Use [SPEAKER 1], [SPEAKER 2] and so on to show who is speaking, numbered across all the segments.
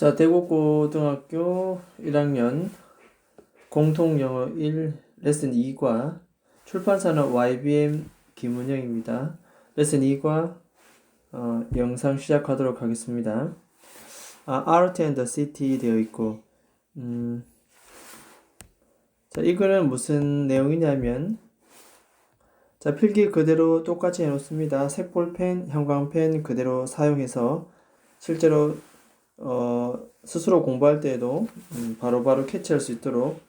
[SPEAKER 1] 자, 대구고등학교 1학년 공통영어 1 레슨 2과 출판사는 YBM 김은영입니다. 레슨 2과 어, 영상 시작하도록 하겠습니다. 아, Art and the City 되어 있고, 음, 자, 이거는 무슨 내용이냐면, 자, 필기 그대로 똑같이 해놓습니다. 색볼펜, 형광펜 그대로 사용해서 실제로 어, 스스로 공부할 때에도 음, 바로바로 캐치할 수 있도록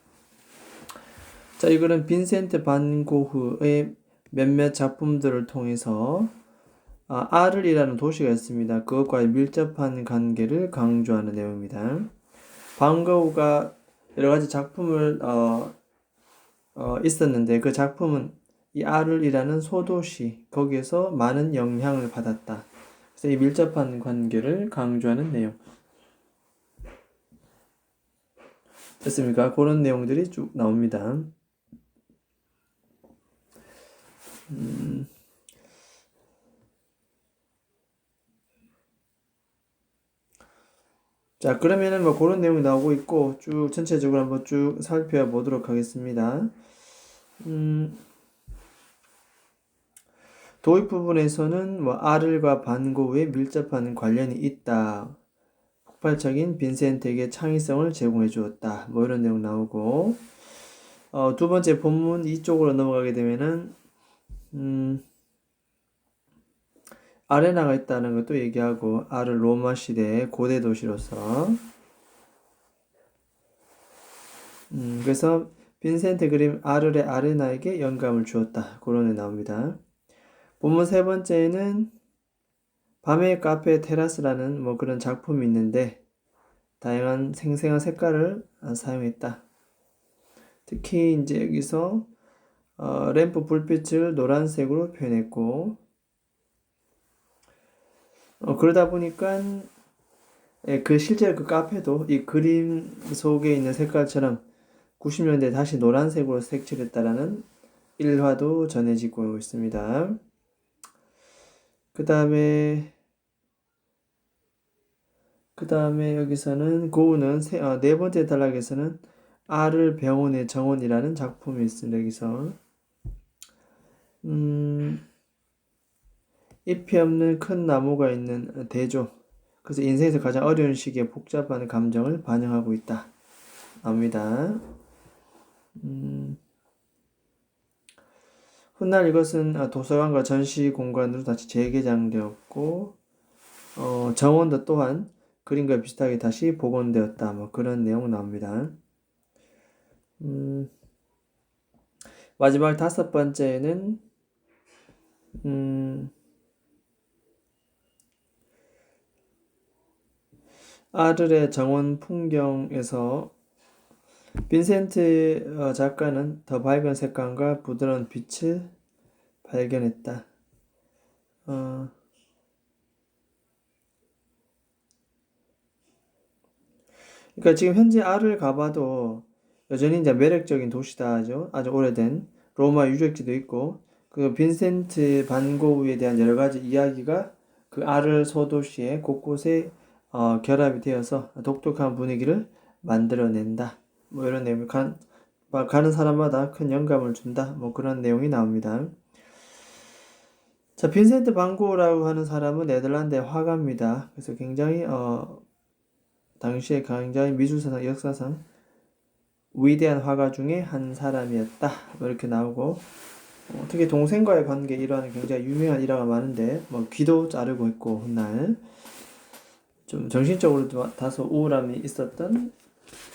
[SPEAKER 1] 자 이거는 빈센트 반 고흐의 몇몇 작품들을 통해서 아, 아를이라는 도시가 있습니다. 그것과의 밀접한 관계를 강조하는 내용입니다. 반 고흐가 여러 가지 작품을 어, 어, 있었는데 그 작품은 이 아를이라는 소도시 거기에서 많은 영향을 받았다. 그래서 이 밀접한 관계를 강조하는 내용. 됐습니까? 그런 내용들이 쭉 나옵니다. 음, 자, 그러면은 뭐 그런 내용이 나오고 있고 쭉 전체적으로 한번 쭉 살펴보도록 하겠습니다. 음, 도입 부분에서는 뭐 아를과 반고의 밀접한 관련이 있다. 폭발적인 빈센트에게 창의성을 제공해 주었다. 뭐 이런 내용 나오고 어, 두 번째 본문 이쪽으로 넘어가게 되면은 음, 아레나가 있다는 것도 얘기하고 아를 로마 시대의 고대 도시로서 음, 그래서 빈센트 그림 아르의 아레나에게 영감을 주었다. 그런 애 나옵니다. 본문 세 번째는 밤의 카페 테라스라는 뭐 그런 작품이 있는데 다양한 생생한 색깔을 사용했다. 특히 이제 여기서 어, 램프 불빛을 노란색으로 표현했고 어, 그러다 보니까 예, 그 실제 그 카페도 이 그림 속에 있는 색깔처럼 90년대 다시 노란색으로 색칠했다라는 일화도 전해지고 있습니다. 그 다음에 그 다음에 여기서는 고우는 세, 어, 네 번째 단락에서는 R을 병원의 정원이라는 작품이 있습니다. 여기서 음, 잎이 없는 큰 나무가 있는 대조 그래서 인생에서 가장 어려운 시기에 복잡한 감정을 반영하고 있다. 나옵니다. 음, 훗날 이것은 아, 도서관과 전시 공간으로 다시 재개장되었고 어, 정원도 또한 그림과 비슷하게 다시 복원되었다. 뭐 그런 내용 나옵니다. 음, 마지막 다섯 번째는 음, 아들의 정원 풍경에서 빈센트 어, 작가는 더 밝은 색감과 부드러운 빛을 발견했다. 어, 그러니까 지금 현재 알을 가봐도 여전히 이제 매력적인 도시다 하죠. 아주 오래된 로마 유적지도 있고 그 빈센트 반 고흐에 대한 여러 가지 이야기가 그 아를 소도시의 곳곳에 어, 결합이 되어서 독특한 분위기를 만들어낸다. 뭐 이런 내용이 가, 가는 사람마다 큰 영감을 준다. 뭐 그런 내용이 나옵니다. 자, 빈센트 반고라고 하는 사람은 네덜란드의 화가입니다. 그래서 굉장히 어, 당시에 굉장히 미술사상, 역사상 위대한 화가 중에 한 사람이었다. 뭐 이렇게 나오고 어, 특히 동생과의 관계 일화는 굉장히 유명한 일화가 많은데 뭐 귀도 자르고 있고 훗날 좀 정신적으로도 다소 우울함이 있었던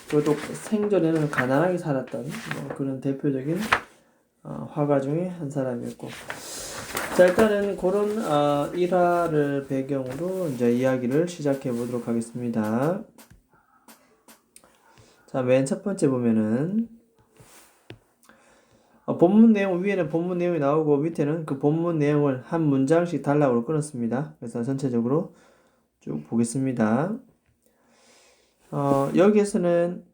[SPEAKER 1] 그것도 생전에는 가난하게 살았던 뭐 그런 대표적인 어, 화가 중에 한 사람이었고 자 일단은 그런 어, 일화를 배경으로 이제 이야기를 시작해 보도록 하겠습니다. 자 맨 첫 번째 보면은 어, 본문 내용 위에는 본문 내용이 나오고 밑에는 그 본문 내용을 한 문장씩 단락으로 끊었습니다. 그래서 전체적으로 쭉 보겠습니다. 어, 여기에서는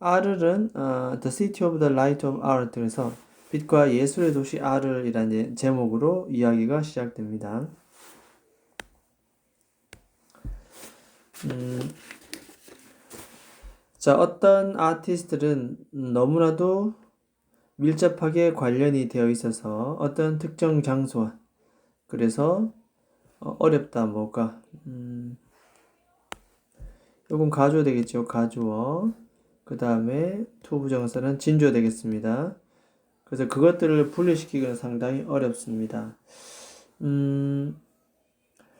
[SPEAKER 1] R은 어, The City of the Light of Art 그래서 빛과 예술의 도시 R이라는 제목으로 이야기가 시작됩니다. 음, 자, 어떤 아티스트들은 너무나도 밀접하게 관련이 되어 있어서 어떤 특정 장소와 그래서 어, 어렵다 뭐가 음, 요건 가주어 되겠죠? 가주어. 그 다음에 투부정사는 진주어 되겠습니다. 그래서 그것들을 분리시키기는 상당히 어렵습니다. 음,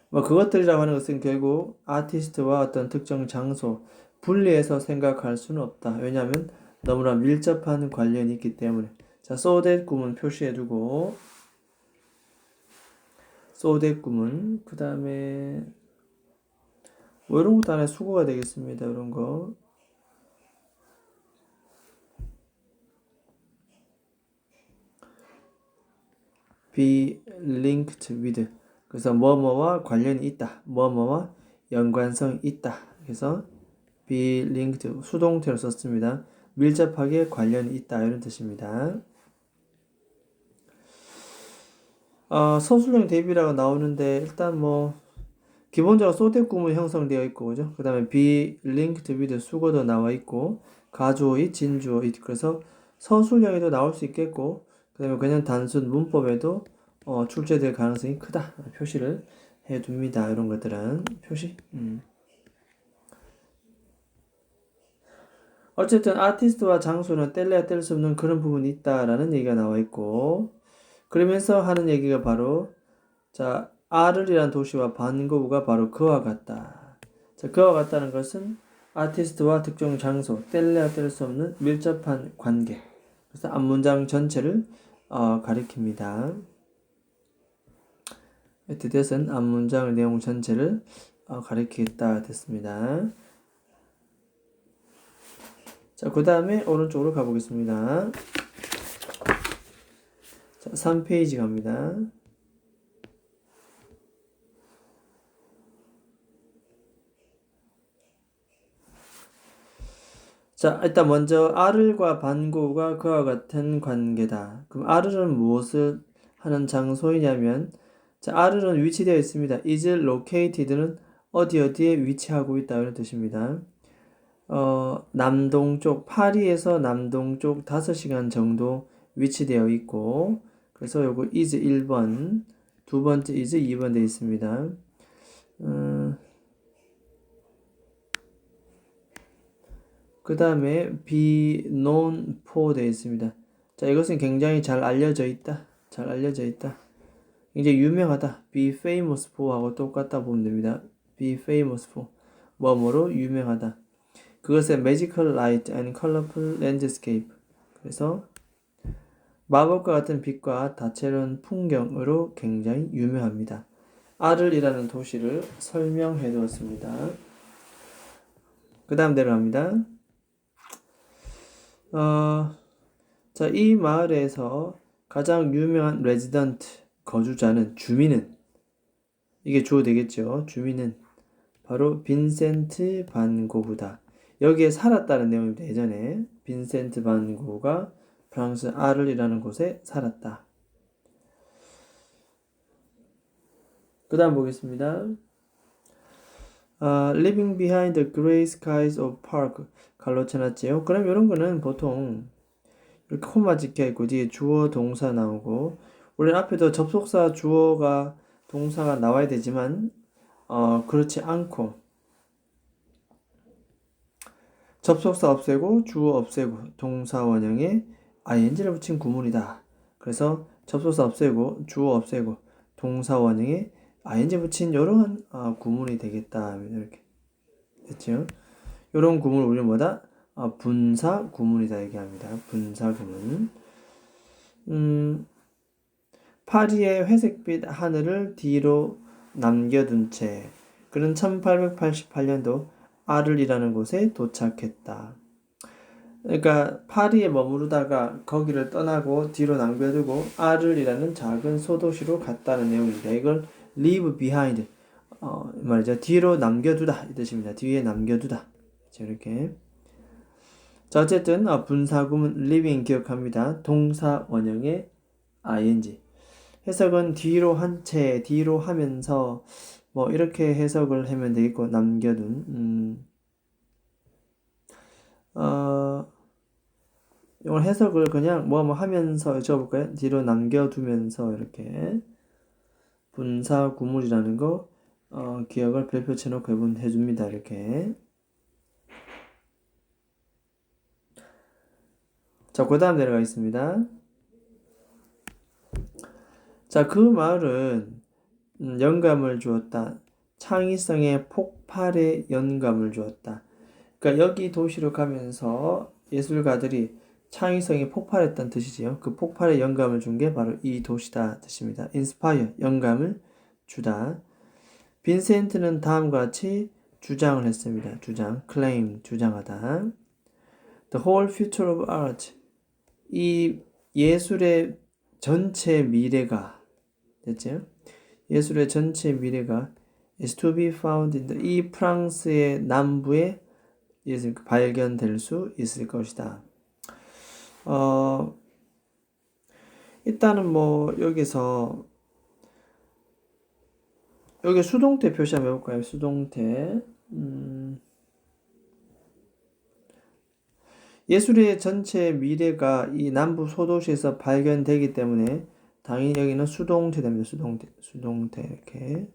[SPEAKER 1] 뭐 그것들이라고 하는 것은 결국 아티스트와 어떤 특정 장소 분리해서 생각할 수는 없다. 왜냐하면 너무나 밀접한 관련이 있기 때문에. 자 so that 구문 표시해두고. so that 구문. 그 다음에 뭐 이런 것도 하나의 수고가 되겠습니다 이런 거. be linked 그래서 뭐뭐와 관련이 있다. 뭐뭐와 연관성 있다. 그래서 be linked 수동태로 썼습니다. 밀접하게 관련이 있다. 이런 뜻입니다. 어, 서술형 대비라고 나오는데 일단 뭐 기본적으로 소대 구문 형성되어 있고 그죠? 그 다음에 be linked with 수거도 나와 있고 가주어이 진주어이 그래서 서술형에도 나올 수 있겠고 그 다음에 그냥 단순 문법에도 어, 출제될 가능성이 크다 표시를 해둡니다 이런 것들은 표시 음. 어쨌든 아티스트와 장소는 뗄래야 뗄 수 없는 그런 부분이 있다라는 얘기가 나와 있고 그러면서 하는 얘기가 바로 자 아르리란 도시와 반고우가 바로 그와 같다. 자 그와 같다는 것은 아티스트와 특정 장소 뗄래야 뗄 수 없는 밀접한 관계. 그래서 앞문장 전체를 어, 가리킵니다. 뜻은 앞문장 내용 전체를 어, 가리키겠다 됐습니다. 자, 그 다음에 오른쪽으로 가보겠습니다. 자, 3페이지 갑니다. 자, 일단 먼저 R과 반고가 그와 같은 관계다. 그럼 R은 무엇을 하는 장소이냐면 자, R은 위치되어 있습니다. is located는 어디 어디에 위치하고 있다 이런 뜻입니다. 어, 남동쪽, 파리에서 남동쪽 5시간 정도 위치되어 있고, 그래서 요거 is 1번, 두 번째 is 2번 되어 있습니다. 음, 그 다음에 be known for 되어 있습니다. 자, 이것은 굉장히 잘 알려져 있다. 잘 알려져 있다. 굉장히 유명하다. be famous for 하고 똑같다 보면 됩니다. be famous for. 뭐뭐로 유명하다. 그것의 magical light and colorful landscape. 그래서 마법과 같은 빛과 다채로운 풍경으로 굉장히 유명합니다. 아를이라는 도시를 설명해 두었습니다. 그 다음 내려갑니다. 어, 자, 이 마을에서 가장 유명한 레지던트, 거주자는, 주민은, 이게 주어 되겠죠. 주민은 바로 빈센트 반 고흐다. 여기에 살았다는 내용입니다. 예전에 빈센트 반 고가 프랑스 아를이라는 곳에 살았다. 그 다음 보겠습니다. Uh, living behind the gray skies of park 갈로 쳐놨지요. 그럼 이런 거는 보통 이렇게 코마 찍혀 있고 뒤에 주어 동사 나오고 원래 앞에도 접속사 주어가 동사가 나와야 되지만 어, 그렇지 않고 접속사 없애고 주어 없애고 동사 원형에 ing를 붙인 구문이다. 그래서 접속사 없애고 주어 없애고 동사 원형에 ing 붙인 이런 어, 구문이 되겠다. 이렇게 됐죠? 이런 구문을 우리는 뭐다? 어, 분사 구문이다 얘기합니다. 분사 구문. 음, 파리의 회색빛 하늘을 뒤로 남겨둔 채 그는 1888년도 아를이라는 곳에 도착했다. 그러니까 파리에 머무르다가 거기를 떠나고 뒤로 남겨두고 아를이라는 작은 소도시로 갔다는 내용입니다. 이걸 leave behind 어, 말이죠. 뒤로 남겨두다 이 뜻입니다. 뒤에 남겨두다. 이렇게. 자 어쨌든 어, 분사구문 living 기억합니다. 동사 원형의 ing. 해석은 뒤로 한 채, 뒤로 하면서 뭐 이렇게 해석을 하면 되겠고 남겨둔 음, 어, 이걸 해석을 그냥 뭐뭐 하면서 적어볼까요? 뒤로 남겨두면서 이렇게 분사 구물이라는 거 어, 기억을 별표 쳐놓고 해본 해줍니다. 이렇게 자, 그 다음 내려가겠습니다. 자, 그 말은 음, 영감을 주었다. 창의성의 폭발에 영감을 주었다. 그러니까 여기 도시로 가면서 예술가들이 창의성이 폭발했다는 뜻이지요. 그 폭발에 영감을 준 게 바로 이 도시다 뜻입니다. inspire, 영감을 주다. 빈센트는 다음과 같이 주장을 했습니다. 주장, claim, 주장하다. The whole future of art. 이 예술의 전체 미래가 됐죠? 예술의 전체 미래가 is to be found in the, 이 프랑스의 남부에 발견될 수 있을 것이다. 어, 일단은 뭐 여기서 여기 수동태 표시 한번 해볼까요? 수동태. 음, 예술의 전체 미래가 이 남부 소도시에서 발견되기 때문에 당연히 여기는 수동태 됩니다. 수동태, 수동태 이렇게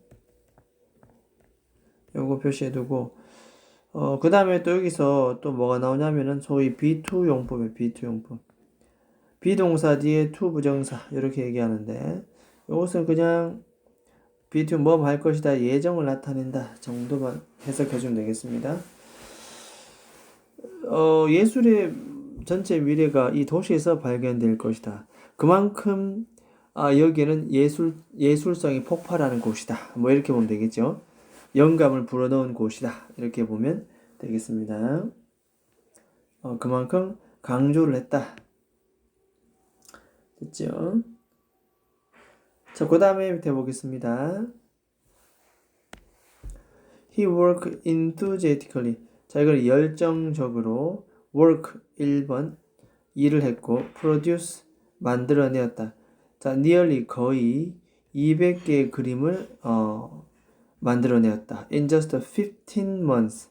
[SPEAKER 1] 요거 표시해두고 어, 그 다음에 또 여기서 또 뭐가 나오냐면은 소위 B2 용법이에요. B2 용법. 비동사 뒤에 to 부정사 이렇게 얘기하는데 이것은 그냥 B2 뭐 할 것이다 예정을 나타낸다 정도만 해석해 주면 되겠습니다. 어, 예술의 전체 미래가 이 도시에서 발견될 것이다. 그만큼 아, 여기는 예술 예술성이 폭발하는 곳이다. 뭐 이렇게 보면 되겠죠. 영감을 불어넣은 곳이다. 이렇게 보면 되겠습니다. 어, 그만큼 강조를 했다. 됐죠? 자, 그 다음에 밑에 보겠습니다. He worked enthusiastically. 자, 이걸 열정적으로 work 1번 일을 했고 produce 만들어내었다. 자, nearly 거의 200개의 그림을 어, 만들어내었다. In just 15 months.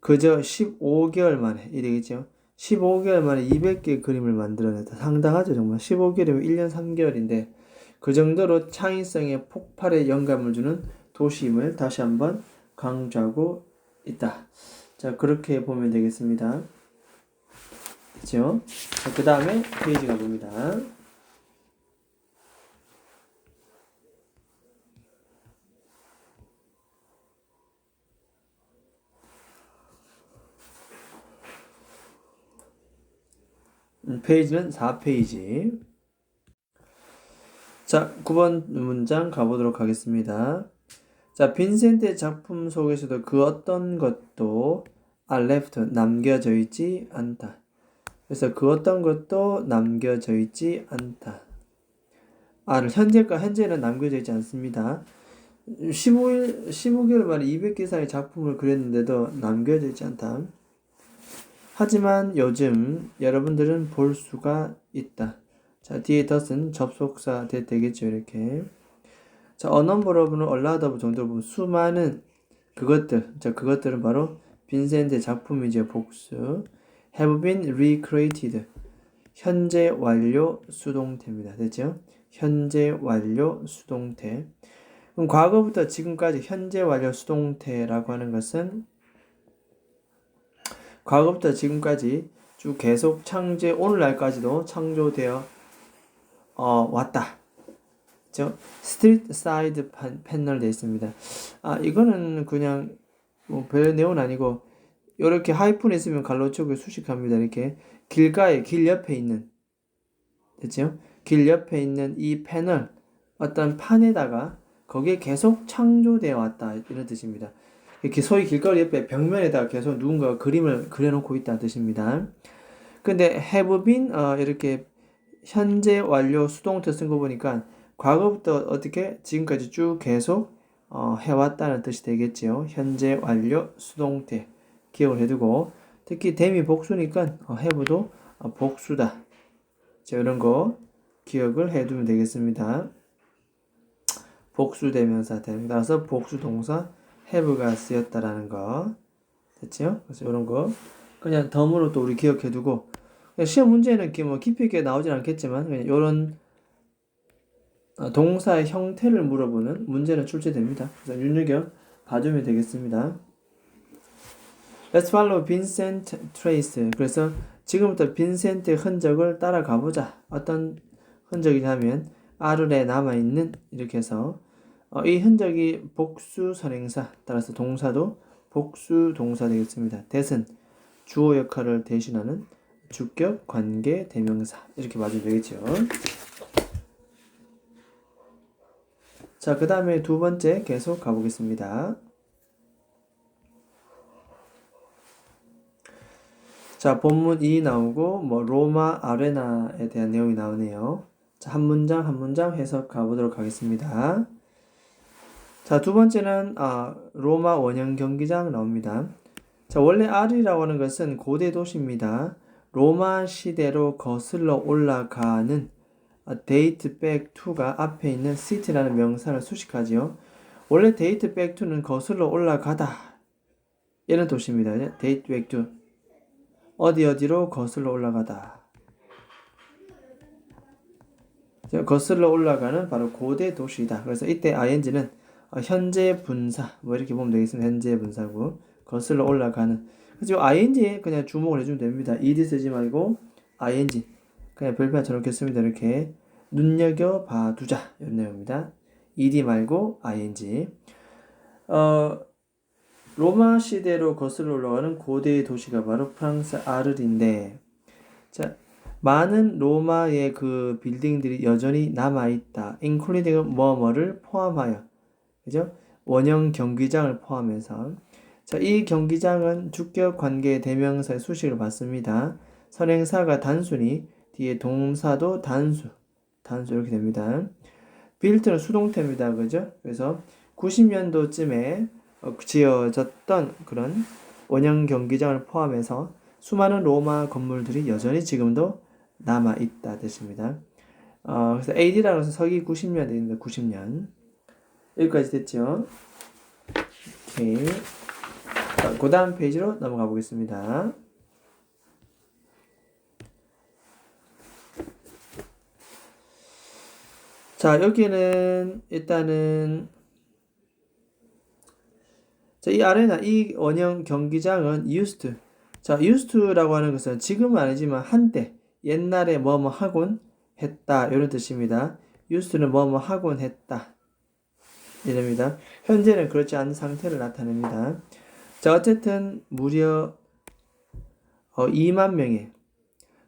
[SPEAKER 1] 그저 15개월 만에 이 되겠죠. 15개월 만에 200개의 그림을 만들어냈다. 상당하죠, 정말. 15개월이면 1년 3개월인데 그 정도로 창의성의 폭발에 영감을 주는 도시임을 다시 한번 강조하고 있다. 자, 그렇게 보면 되겠습니다. 그죠? 자, 그 다음에 페이지 가 봅니다. 페이지는 4페이지. 자, 9번 문장 가보도록 하겠습니다. 자, 빈센트의 작품 속에서도 그 어떤 것도 are left 남겨져 있지 않다. 그래서 그 어떤 것도 남겨져 있지 않다. 아를 현재가 현재는 남겨져 있지 않습니다. 15일 15개월 만에 200개 이상의 작품을 그렸는데도 남겨져 있지 않다. 하지만 요즘 여러분들은 볼 수가 있다. 자, 뒤에 덫은 접속사 되, 되겠죠, 이렇게. 자, 어넘버러브는 얼라더브 정도로 수많은 그것들, 자, 그것들은 바로 빈센트의 작품이죠, 복수. have been recreated. 현재 완료 수동태입니다. 됐죠? 현재 완료 수동태. 그럼 과거부터 지금까지 현재 완료 수동태라고 하는 것은 과거부터 지금까지 쭉 계속 창조 오늘날까지도 창조되어 어, 왔다. 저 스트리트 사이드 패널 되어 있습니다. 아 이거는 그냥 뭐 별 내용은 아니고 이렇게 하이픈 있으면 갈로쪽에 수식합니다. 이렇게 길가에 길 옆에 있는 됐죠? 길 옆에 있는 이 패널 어떤 판에다가 거기에 계속 창조되어 왔다 이런 뜻입니다. 이렇게 소위 길거리 옆에 벽면에다 계속 누군가 그림을 그려놓고 있다는 뜻입니다. 근데 have been 어, 이렇게 현재 완료 수동태 쓴 거 보니까 과거부터 어떻게 지금까지 쭉 계속 어, 해왔다는 뜻이 되겠죠. 현재 완료 수동태 기억을 해두고 특히 대미 복수니까 어, have도 어, 복수다. 자, 이런 거 기억을 해두면 되겠습니다. 복수 대명사 됩니다. 따라서 복수 동사 have가 쓰였다라는 거 됐죠? 그래서 이런 거 그냥 덤으로 또 우리 기억해 두고 그냥 시험 문제는 뭐 깊이 있게 나오진 않겠지만 그냥 이런 어, 동사의 형태를 물어보는 문제는 출제됩니다. 그래서 윤여경 봐주면 되겠습니다. Let's follow Vincent trace. 그래서 지금부터 빈센트의 흔적을 따라가 보자. 어떤 흔적이냐면 아르에 남아 있는 이렇게 해서 어, 이 흔적이 복수 선행사 따라서 동사도 복수 동사 되겠습니다. 대은 주어 역할을 대신하는 주격 관계 대명사 이렇게 맞으면 되겠죠. 자, 그 다음에 두 번째 계속 가보겠습니다. 자, 본문 2 나오고, 뭐, 로마 아레나에 대한 내용이 나오네요. 자, 한 문장, 한 문장 해석 가보도록 하겠습니다. 자, 두 번째는, 아, 로마 원형 경기장 나옵니다. 자, 원래 아르라고 하는 것은 고대 도시입니다. 로마 시대로 거슬러 올라가는 데이트 백 투가 앞에 있는 시티라는 명사를 수식하지요. 원래 데이트 백 투는 거슬러 올라가다. 이런 도시입니다. 데이트 백 투. 어디 어디로 거슬러 올라가다. 거슬러 올라가는 바로 고대 도시다. 그래서 이때 ing는 현재 분사 뭐 이렇게 보면 되겠습니다. 현재 분사고 거슬러 올라가는. 그래서 ing 그냥 주목을 해주면 됩니다. ed 쓰지 말고 ing 그냥 별표 저렇게 씁니다. 이렇게 눈여겨 봐두자 이런 내용입니다. ed 말고 ing. 어 로마 시대로 거슬러 올라가는 고대 도시가 바로 프랑스 아르인데, 자, 많은 로마의 그 빌딩들이 여전히 남아 있다. including 뭐뭐를 포함하여. 그죠? 원형 경기장을 포함해서. 자, 이 경기장은 주격 관계 대명사의 수식을 받습니다. 선행사가 단순히 뒤에 동사도 단수, 단수 이렇게 됩니다. 빌트는 수동태입니다. 그죠? 그래서 90년도쯤에 어, 지어졌던 그런 원형 경기장을 포함해서 수많은 로마 건물들이 여전히 지금도 남아 있다 뜻입니다. 어, 그래서 AD라는 것은 서기 90년 되는데 90년 여기까지 됐죠. 오케이. 자, 그 다음 페이지로 넘어가 보겠습니다. 자, 여기는 일단은 자, 이 아레나, 이 원형 경기장은 used. 자, used라고 하는 것은 지금은 아니지만 한때, 옛날에 뭐뭐 하곤 했다. 이런 뜻입니다. used는 뭐뭐 하곤 했다. 이랍니다. 현재는 그렇지 않은 상태를 나타냅니다. 자, 어쨌든 무려 어, 2만 명의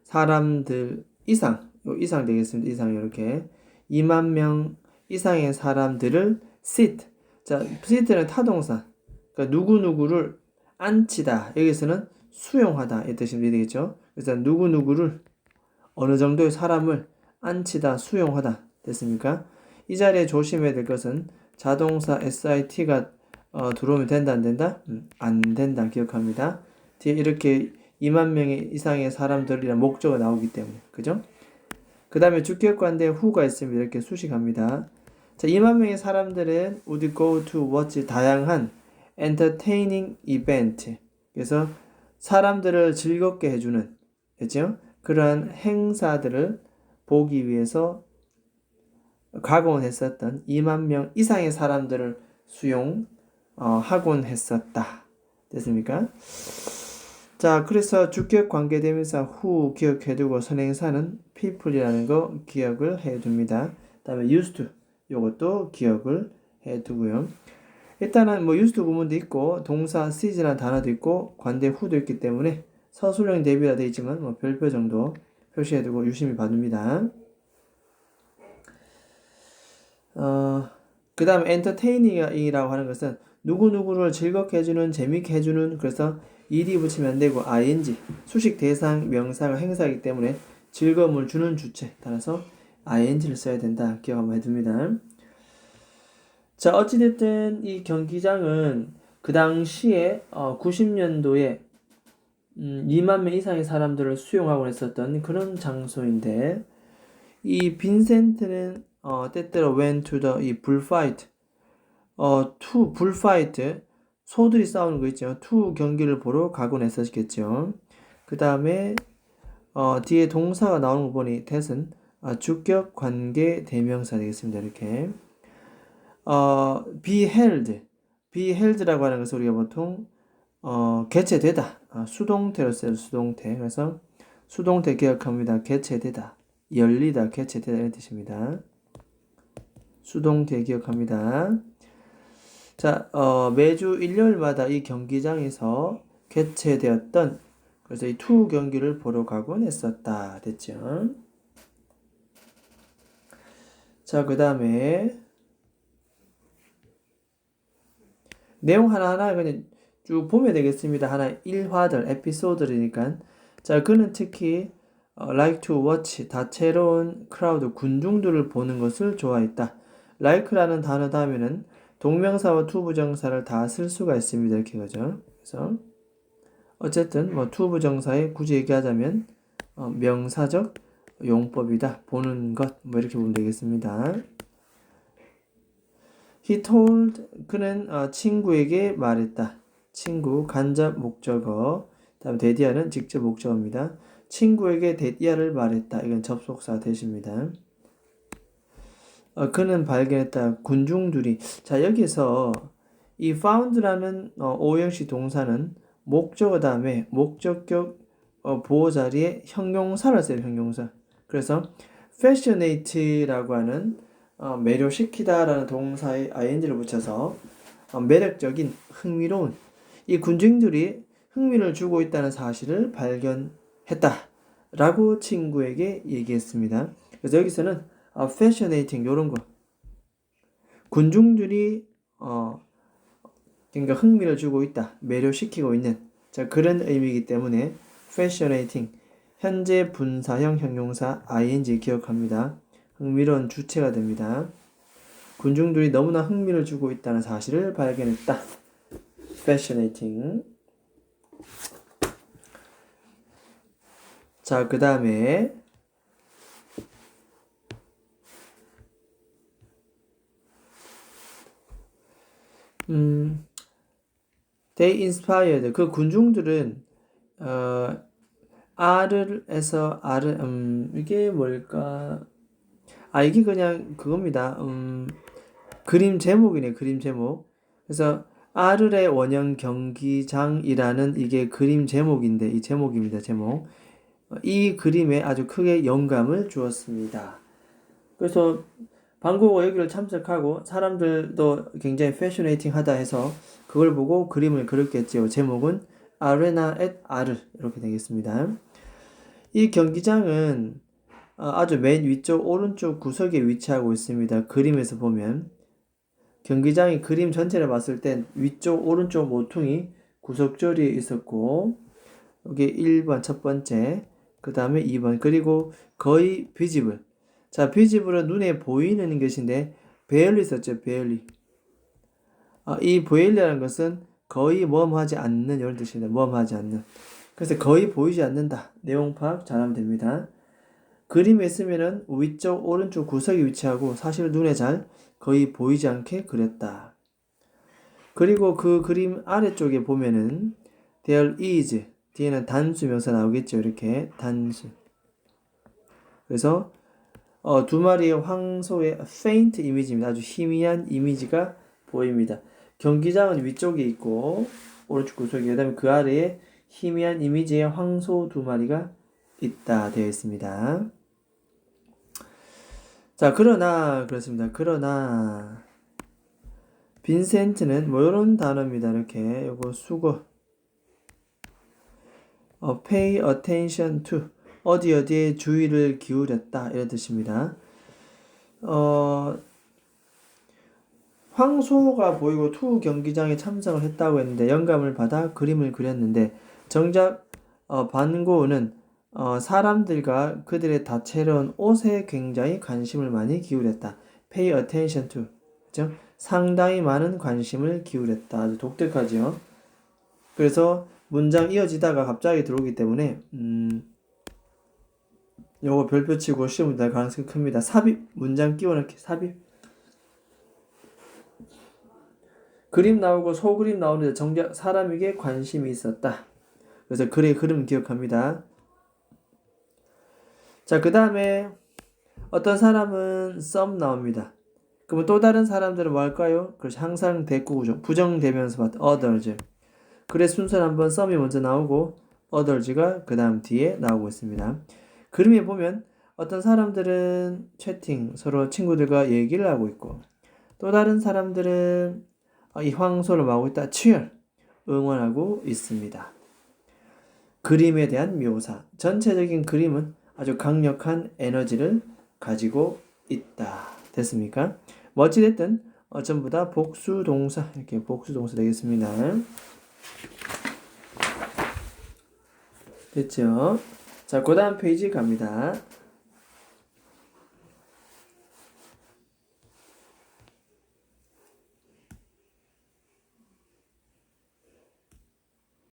[SPEAKER 1] 사람들 이상, 이상 되겠습니다. 이상 이렇게 2만 명 이상의 사람들을 sit. 자, sit는 타동사. 그러니까 누구 누구를 안치다. 여기서는 수용하다. 이 뜻이 되겠죠. 그래서 누구 누구를 어느 정도의 사람을 안치다, 수용하다. 됐습니까? 이 자리에 조심해야 될 것은 자동사 SIT가 어, 들어오면 된다, 안 된다? 음, 안 된다. 기억합니다. 뒤에 이렇게 2만 명의 이상의 사람들이란 목적어 나오기 때문에. 그죠? 그 다음에 주격관대 후가 있으면 이렇게 수식합니다. 자, 2만 명의 사람들은 would go to watch 다양한 entertaining event. 그래서 사람들을 즐겁게 해주는, 그죠? 그러한 행사들을 보기 위해서 각오는 했었던 2만 명 이상의 사람들을 수용, 어, 하곤 했었다. 됐습니까? 자, 그래서 주격 관계대명사 후 기억해두고 선행사는 people이라는 거 기억을 해둡니다. 다음에 used to 요것도 기억을 해두고요. 일단은 뭐 used 구문도 있고 동사 sees라는 단어도 있고 관대 후도 있기 때문에 서술형 대비가 되어 있지만 뭐 별표 정도 표시해두고 유심히 봐둡니다. 어, 그 다음 entertaining이라고 하는 것은 누구누구를 즐겁게 해주는 재밌게 해주는 그래서 ed이 붙이면 안 되고 ing 수식 대상 명사가 행사이기 때문에 즐거움을 주는 주체 따라서 ing를 써야 된다 기억 한번 해둡니다. 자, 어찌됐든 이 경기장은 그 당시에 어, 90년도에 음, 2만 명 이상의 사람들을 수용하고 있었던 그런 장소인데 이 빈센트는 어, 때때로 went to the 이 불파이트 어, to 불파이트 소들이 싸우는 거 있죠. 투 경기를 보러 가곤 했었겠죠. 그 다음에 어, 뒤에 동사가 나오는 거 보니 that은 아, 주격 관계 대명사 되겠습니다. 이렇게 어, be held, be held라고 하는 것을 우리가 보통 어, 개체되다, 아, 수동태로 써요. 수동태. 그래서 수동태 기억합니다. 개체되다, 열리다, 개체되다 이런 뜻입니다. 수동태 기억합니다. 자, 어, 매주 일요일마다 이 경기장에서 개최되었던 그래서 이 투 경기를 보러 가곤 했었다. 됐죠? 자, 그 다음에 내용 하나하나 그냥 쭉 보면 되겠습니다. 하나 일화들, 에피소드니까. 자, 그는 특히 어, like to watch 다채로운 크라우드 군중들을 보는 것을 좋아했다. Like라는 단어 다음에는 동명사와 투부정사를 다 쓸 수가 있습니다. 이렇게 거죠. 그래서 어쨌든 뭐 투부정사에 굳이 얘기하자면 어, 명사적 용법이다. 보는 것 뭐 이렇게 보면 되겠습니다. He told 그는 어, 친구에게 말했다. 친구 간접 목적어 다음 데디아는 직접 목적어입니다. 친구에게 데디아를 말했다. 이건 접속사 대십니다. 어, 그는 발견했다. 군중들이 자 여기서 이 found라는 어, 오형식 동사는 목적어 다음에 목적격 어, 보호 자리에 형용사를 써요. 형용사. 그래서 fashionate라고 하는 어, 매료시키다라는 동사에 ing를 붙여서 어, 매력적인 흥미로운 이 군중들이 흥미를 주고 있다는 사실을 발견했다라고 친구에게 얘기했습니다. 그래서 여기서는 어, fascinating 이런 거 군중들이 어 그러니까 흥미를 주고 있다, 매료시키고 있는 자 그런 의미이기 때문에 fascinating 현재 분사형 형용사 ing 기억합니다. 흥미로운 주체가 됩니다. 군중들이 너무나 흥미를 주고 있다는 사실을 발견했다. fascinating. 자, 그 다음에 음, they inspired 그 군중들은 어, R에서 R 음, 이게 뭘까? 아 이게 그냥 그겁니다. 음, 그림 제목이네 그림 제목. 그래서 R의 원형 경기장이라는 이게 그림 제목인데 이 제목입니다 제목. 이 그림에 아주 크게 영감을 주었습니다. 그래서 방국어 여기를 참석하고 사람들도 굉장히 패셔네이팅 하다 해서 그걸 보고 그림을 그렸겠지요. 제목은 아레나 앳 아르 이렇게 되겠습니다. 이 경기장은 어, 아주 맨 위쪽 오른쪽 구석에 위치하고 있습니다. 그림에서 보면 경기장이 그림 전체를 봤을 땐 위쪽 오른쪽 모퉁이 구석조리에 있었고 여기 1번 첫 번째 그 다음에 2번 그리고 거의 비집을 자, 비지블은 눈에 보이는 것인데 베일리 썼죠. 베일리. 아, 이 베일리라는 것은 거의 모험하지 않는 이런 뜻입니다. 모험하지 않는. 그래서 거의 보이지 않는다. 내용 파악 잘하면 됩니다. 그림에 있으면은 위쪽 오른쪽 구석에 위치하고 사실 눈에 잘 거의 보이지 않게 그렸다. 그리고 그 그림 아래쪽에 보면은 there is 뒤에는 단수 명사 나오겠죠. 이렇게 단수. 그래서 어, 두 마리의 황소의 faint 이미지입니다. 아주 희미한 이미지가 보입니다. 경기장은 위쪽에 있고 오른쪽 구석에 그다음에 그 아래에 희미한 이미지의 황소 두 마리가 있다 되어 있습니다. 자 그러나 그렇습니다. 그러나 빈센트는 뭐 이런 단어입니다. 이렇게 요거 수거 어, pay attention 어디 어디에 주의를 기울였다 이런 뜻입니다. 어, 황소가 보이고 투 경기장에 참석을 했다고 했는데 영감을 받아 그림을 그렸는데 정작 어, 반고우는 어, 사람들과 그들의 다채로운 옷에 굉장히 관심을 많이 기울였다. pay attention to. 그죠? 상당히 많은 관심을 기울였다. 아주 독특하죠. 그래서 문장 이어지다가 갑자기 들어오기 때문에 음, 요거 별표 치고 시험 날 가능성이 큽니다. 삽입 문장 끼워넣기 삽입 그림 나오고 소그림 나오는데 정작 사람에게 관심이 있었다. 그래서 글의 흐름 기억합니다. 자, 그 다음에 어떤 사람은 썸 나옵니다. 그러면 또 다른 사람들은 뭐 할까요? 그렇지. 항상 대꾸구조. 부정대면서 봤다. others. 글의 순서는 한번 썸이 먼저 나오고 others가 그 다음 뒤에 나오고 있습니다. 그림에 보면 어떤 사람들은 채팅, 서로 친구들과 얘기를 하고 있고 또 다른 사람들은 어, 이 황소를 하고 있다. cheer, 응원하고 있습니다. 그림에 대한 묘사. 전체적인 그림은 아주 강력한 에너지를 가지고 있다. 됐습니까? 뭐 어찌됐든 어, 전부 다 복수 동사 이렇게 복수 동사 되겠습니다. 됐죠? 자, 그 다음 페이지 갑니다.